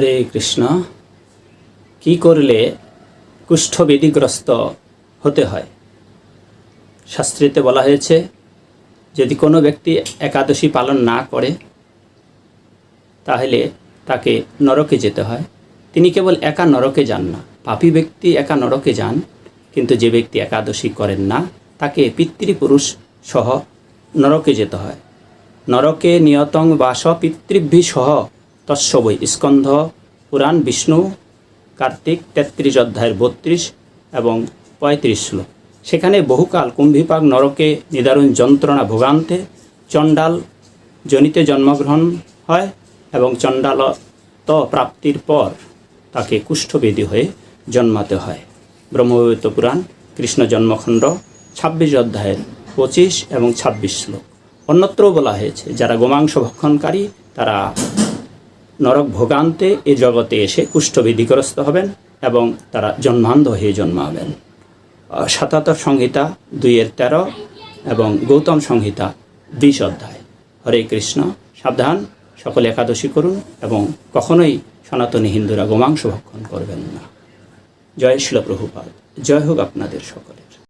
হরে কৃষ্ণ। কি করলে কুষ্ঠবেদিগ্রস্ত হতে হয়? শাস্ত্রীতে বলা হয়েছে, যদি কোনো ব্যক্তি একাদশী পালন না করে, তাহলে তাকে নরকে যেতে হয়। তিনি কেবল একা নরকে যান না। পাপী ব্যক্তি একা নরকে যান, কিন্তু যে ব্যক্তি একাদশী করেন না, তাকে পিতৃপুরুষ সহ নরকে যেতে হয়। নরকে নিয়তং বাস পিতৃভি সহ বৈ স্কন্ধ, পুরাণ, বিষ্ণু, কার্তিক, তেত্রিশ অধ্যায়ের বত্রিশ এবং পঁয়ত্রিশ শ্লোক। সেখানে বহুকাল কুম্ভীপাক নরকে নিদারুণ যন্ত্রণা ভোগান্তে চণ্ডাল জনিতে জন্মগ্রহণ হয় এবং চণ্ডালত প্রাপ্তির পর তাকে কুষ্ঠবেদী হয়ে জন্মাতে হয়। ব্রহ্মবৈত পুরাণ, কৃষ্ণ জন্মখণ্ড, ছাব্বিশ অধ্যায়ের পঁচিশ এবং ছাব্বিশ শ্লোক। অন্যত্রও বলা হয়েছে, যারা গোমাংস ভক্ষণকারী তারা নরক ভোগান্তে এ জগতে এসে কুষ্ঠবিধিগ্রস্ত হবেন এবং তারা জন্মান্ধ হয়ে জন্মাবেন। আহ, সাতাত্তর সংহিতা দুইয়ের তেরো এবং গৌতম সংহিতা বিশ অধ্যায়। হরে কৃষ্ণ সাবধান সকলে একাদশী করুন এবং কখনোই সনাতনী হিন্দুরা গোমাংস ভক্ষণ করবেন না। জয় শিল প্রভুপাদ। জয় হোক আপনাদের সকলে